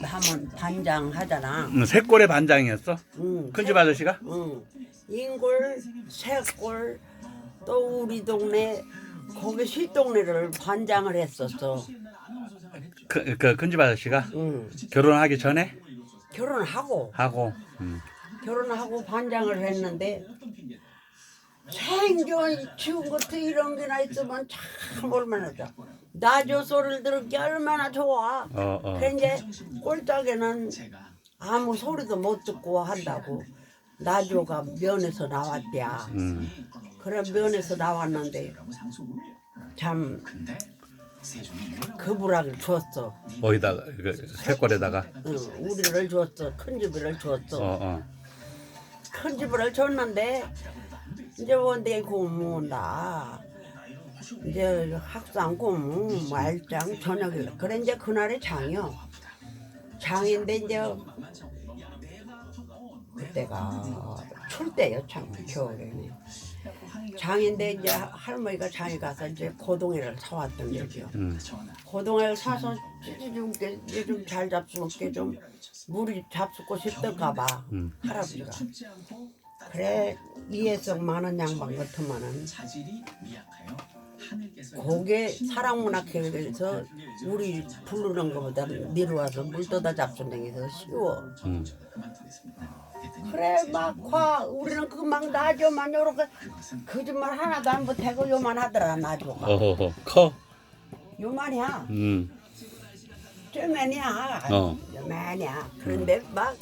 하면 반장 하잖아. 음, 새골의 반장이었어? 응. 큰집 아저씨가? 응. 인골, 새골, 또 우리 동네 거기 시동네를 반장을 했었어. 그, 그 큰집 아저씨가? 응. 결혼하기 전에? 결혼하고 하고. 음. 결혼하고 반장을 했는데 생전 지운 것도 이런 게나 있으면 참 얼마나 좋아. 나조 소리를 들을 게 얼마나 좋아. 어, 어. 그래 이제 꼴짝에는 아무 소리도 못 듣고 한다고 나조가 면에서 나왔대야. 음. 그래 면에서 나왔는데 참 그부락을 줬어. 어디다가, 그, 새골에다가? 응, 우리를 줬어. 큰 집을 줬어. 어, 어. 큰 집을 줬는데 이제 원대 고문다. 이제 학상 고문 말장 저녁에 그래 이제 그날이 장이요. 장인데 이제 그때가 출 때요 참 겨울에는. 장인데 이제 할머니가 장에 가서 이제 고동이를 사왔던 거죠. 음. 고동이를 사서 좀잘 잡수게 좀 물이 잡수고 싶던가 봐 음. 할아버지가. 그래 이해성 많은 양반 같으면은 고개 사랑문학회에서 우리 부르는 것보다 내려와서 물 떠다 잡수는 게 더 쉬워. 음. 그래 막화 우리는 그막 나죠만 요렇게 거짓말 하나도 안 못하고 요만 하더라 나죠가 어허허. 커? 요만이야 음. 쪼맨이야 어. 요만이야 그런데 막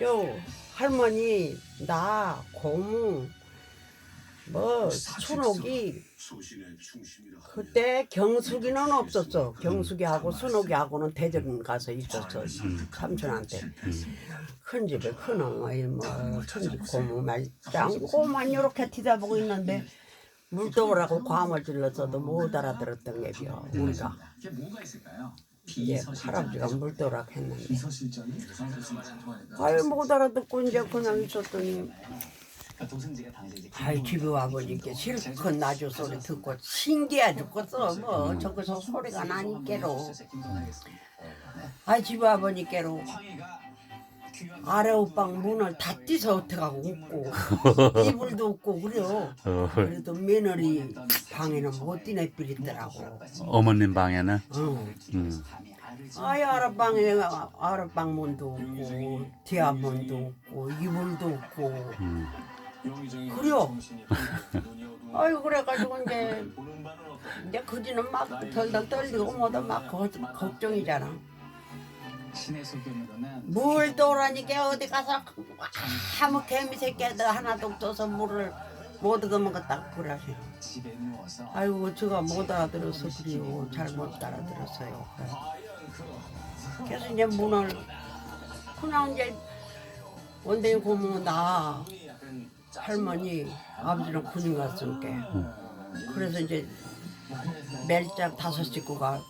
요 할머니 나 고무 뭐 순옥이 그때 경숙이는 없었어. 경숙이하고 순옥이하고는 대전 가서 있었어. 삼촌한테. 큰 집에 큰 어머니 뭐큰집 고무 말짱 고만 요렇게 뒤다보고 있는데 물도라고 과음을 질렀어도 못 알아들었던 게죠 우리가. 이제 할아버지가 물도락 했는데. 아유 못 알아듣고 이제 그냥 있었더니 아이 집에 와보니까 실컷 나주 소리 듣고 신기해 죽겠어 뭐 저기서 소리가 나니께로 아이 집에 와보니께로 아래 옷방 문을 다 띄서 어떡하고 웃고 이불도 웃고 그래요 어, 그래도 며느리 방에는 못 뛰네 삐리더라고 어머님 방에는? 응. 음. 아이 아랫방에 아랫방 문도 없고 뒤앞문도 없고 이불도 없고 음. 그래요. 아유 그래가지고 이제 이제 그지는 막 덜덜 떨리고 뭐도 막 거- 걱정이잖아. 물 떠오라니까 어디 가서 아무 개미 새끼도 하나도 없어서 물을 못 얻어먹었다 그러세요. 아이고 제가 못 알아들어서 그래요. 잘 못 알아들었어요. 그래. 그래서 이제 문을 그냥 이제 원대인 고모 나 할머니 아버지는 군인 갔을게. 그래서 이제 멜짝 다섯 식구가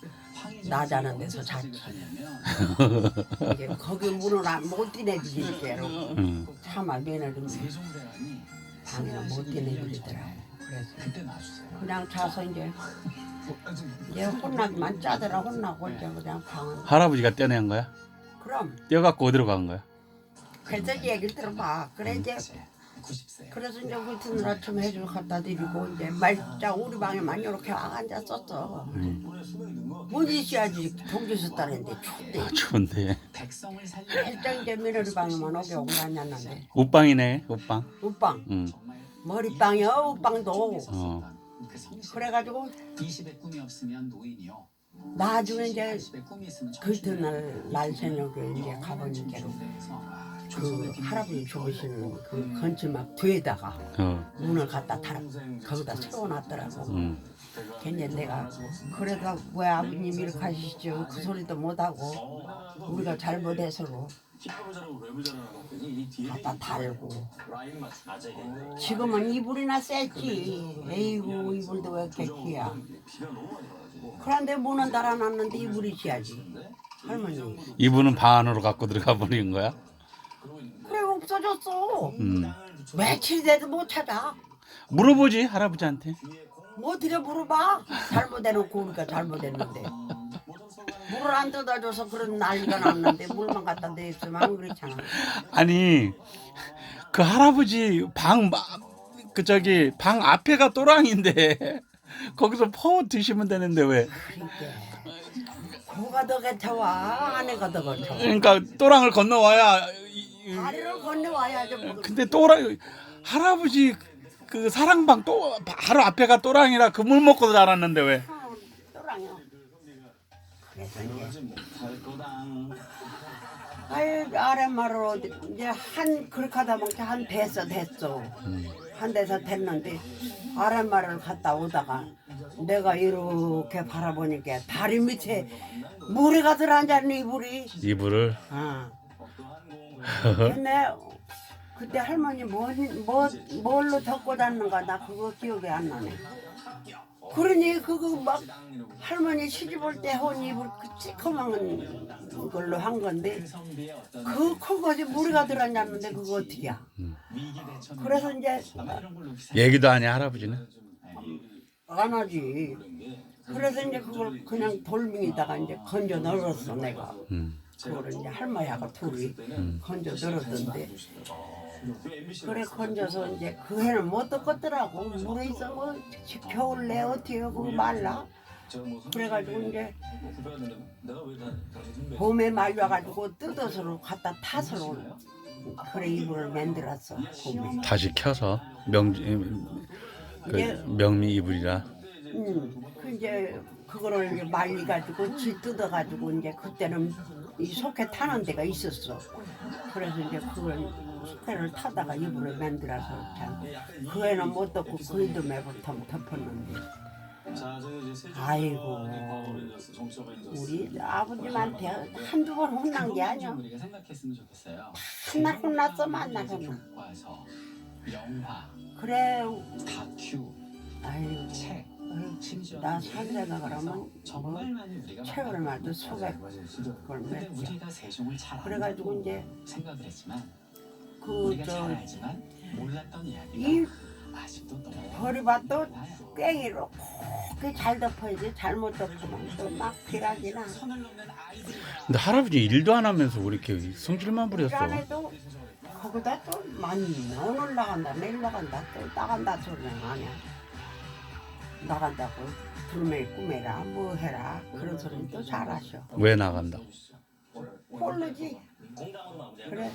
나 자는 데서 잤지. 이게 거기 문을 안 못 뛰내주니까 음. 차마 며느리 방에는 못 뛰내주더라고. 그래서 그냥 자서 이제 이제 혼나기만 짜더라 혼나고 이제 그냥 방은 할아버지가 떼낸 거야? 그럼 떼어갖고 어디로 간 거야? 그래서 얘기를 들어봐. 그래 이제 그래서 이제 같은 아침 해줄 갖다 드리고 이제 말짱 우리 방에만 이렇게 앉았었어. 뭔 짓이야지 동주서 따는데 춥대. 아, 추운데. 말짱 이제 며느리 방에만 오게 오고 다녔는데 옷방이네, 옷방. 옷방 음. 머리빵이요 옷방도 어. 그래가지고 20의 꿈이 없으면 노인이요. 나중에 이제 20의 꿈이 있으면 그 이튿날 날 저녁에 이제 가보니까 그 할아버지 죽으시는 그 건치막 뒤에다가 어. 문을 갖다 달아. 거기다 세워놨더라고. 음. 괜히 내가 그래가 왜 아버님 이렇게 하시죠. 그 소리도 못하고 우리가 잘못해서로 갖다 달고. 지금은 이불이나 셌지. 에이구 이불도 왜 이렇게 귀야. 그런데 문은 달아놨는데 이불이 지야지. 할머니. 이분은 방 안으로 갖고 들어가 버린 거야? 없어졌어 음. 며칠 돼도 못 찾아 물어보지, 할아버지한테. 뭐 어떻게 물어봐 잘못해놓고 우리가 잘못했는데 물을 안 뜯어줘서 그런 난리가 났는데 물만 갖다 내있으면 안 그렇잖아. 아니 그 할아버지 방 그 저기 방 앞에가 또랑인데 거기서 퍼 드시면 되는데 왜? 그러니까 코가 더 괜찮아 안에가 더 괜찮아. 그러니까 또랑을 건너와야 다리를 건너와야죠. 뭐. 근데 또랑 할아버지 그 사랑방 또 바로 앞에가 또랑이라 그 물 먹고 자랐는데 왜? 아, 또랑이요. 그래서 이제 아유 아랫말을 어디 이제 한 그렇게 하다 보니까 한 됐어 됐어 한 대서 됐는데 아랫말을 갔다 오다가 내가 이렇게 바라보니까 다리 밑에 무리가 들어앉았니 이불이 이불을 아. 근데 그때 할머니 뭐, 뭐, 뭘로 덮고 잤는가 나 그거 기억이 안 나네. 그러니 그거 막 할머니 시집 올때혼 이불 그 찌꺼만 걸로 한 건데 그 큰 거지 무리가 들어앉았는데 그거 어떻게야. 그래서 이제 얘기도 하냐 할아버지는? 안 하지. 그래서 이제 그걸 그냥 돌멩이다가 이제 건져 넣었어 내가. 음. 그거를 이제 할머니하고 둘이 건져 넣었던데. 그래 건져서 이제 그 해는 못 뜯었더라고. 물에 있어 뭐 겨울 내 어떻게 그거 말라. 그래가지고 이제 봄에 말려가지고 뜯어서 갖다 타서 그래 이불을 만들었어 봄에. 다시 켜서 명그 예. 명미 이불이라. 음, 그 이제 그거를 이제 말리 가지고 지 뜯어 가지고 이제 그때는 이 속에 타는 데가 있었어. 그래서 이제 그걸 속에를 타다가 이불을 만들어서 참 그애는 못 덮고 그 이듬해 부터 덮었는데. 아이고. 우리 아버님한테 한두 번 혼난 게 아니야. 한날 혼났어 만날 혼나. 그래. 다큐, 아이고. 책, 나 살다가 그러면 뭐 정말 많이 우리가 책을 말도 수백 걸 근데 맺죠. 우리가 세종을 잘 그래가지고 이제 생각을 했지만 그 우리가 잘저 알지만 몰랐던 이야기가 이 아직도 너무 버리밭도. 꽹이로 곱게 잘 덮어야지 잘못 덮으면 또막 비라지나 근데 할아버지 일도 안 하면서 왜 이렇게 성질만 그 부렸어? 안에도 거기다 또 많이 오늘 나간다 내일 나간다 또 나간다 소리는 아니야 나간다고. 둘매 꾸매라. 뭐 해라. 그런 소리는 또 잘하셔. 왜 나간다? 모르지. 그래